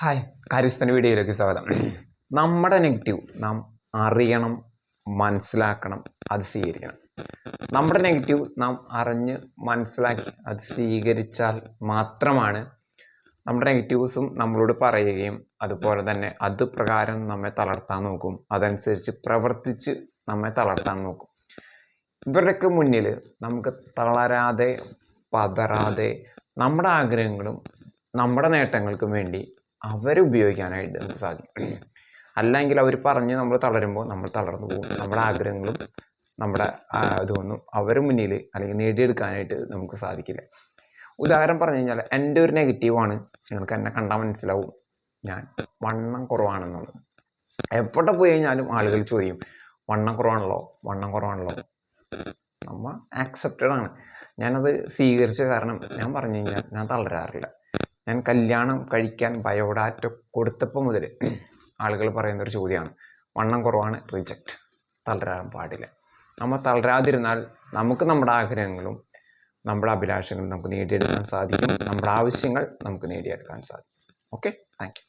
Hi. കാര്യസ്ഥന വീഡിയോയിലേക്ക് സ്വാഗതം. നമ്മുടെ നെഗറ്റീവ് നാം അറിയണം മനസ്സിലാക്കണം അത് സ്വീകരിക്കണം. നമ്മുടെ നെഗറ്റീവ് നാം അറിഞ്ഞ് മനസ്സിലാക്കി അത് സ്വീകരിച്ചാൽ മാത്രമാണ് നമ്മുടെ നെഗറ്റീവ്സും നമ്മളോട് പറയുകയും അതുപോലെ തന്നെ അത് പ്രകാരം നമ്മെ തളർത്താൻ നോക്കും. അതനുസരിച്ച് പ്രവർത്തിച്ച് നമ്മെ തളർത്താൻ നോക്കും. ഇവരുടെയൊക്കെ മുന്നിൽ നമുക്ക് തളരാതെ പതറാതെ നമ്മുടെ ആഗ്രഹങ്ങളും നമ്മുടെ നേട്ടങ്ങൾക്കും വേണ്ടി അവരെ ഉപയോഗിക്കാനായിട്ട് നമുക്ക് സാധിക്കും. അല്ലെങ്കിൽ അവർ പറഞ്ഞ് നമ്മൾ തളരുമ്പോൾ നമ്മൾ തളർന്നു പോകും. നമ്മുടെ ആഗ്രഹങ്ങളും നമ്മുടെ ഇതൊന്നും അവരുടെ മുന്നിൽ അല്ലെങ്കിൽ നേടിയെടുക്കാനായിട്ട് നമുക്ക് സാധിക്കില്ല. ഉദാഹരണം പറഞ്ഞു കഴിഞ്ഞാൽ എന്റെ ഒരു നെഗറ്റീവാണ് നിങ്ങൾക്ക് എന്നെ കണ്ടാൽ മനസ്സിലാവും. ഞാൻ വണ്ണം കുറവാണെന്നുള്ളത്. എവിടെ പോയി കഴിഞ്ഞാലും ആളുകൾ ചോദിക്കും വണ്ണം കുറവാണല്ലോ? വണ്ണം കുറവാണല്ലോ? നമ്മ ആക്സെപ്റ്റഡ് ആണ്. ഞാനത് സ്വീകരിച്ച കാരണം ഞാൻ പറഞ്ഞു കഴിഞ്ഞാൽ ഞാൻ തളരാറില്ല. ഞാൻ കല്യാണം കഴിക്കാൻ ബയോഡാറ്റ കൊടുത്തപ്പോൾ മുതൽ ആളുകൾ പറയുന്ന ഒരു ചോദ്യമാണ് വണ്ണം കുറവാണ് റിജക്റ്റ് തളരാൻ പാടില്ല. നമ്മൾ തളരാതിരുന്നാൽ നമുക്ക് നമ്മുടെ ആഗ്രഹങ്ങളും നമ്മുടെ അഭിലാഷങ്ങളും നമുക്ക് നേടിയെടുക്കാൻ സാധിക്കും. നമ്മുടെ ആവശ്യങ്ങൾ നമുക്ക് നേടിയെടുക്കാൻ സാധിക്കും. Okay thank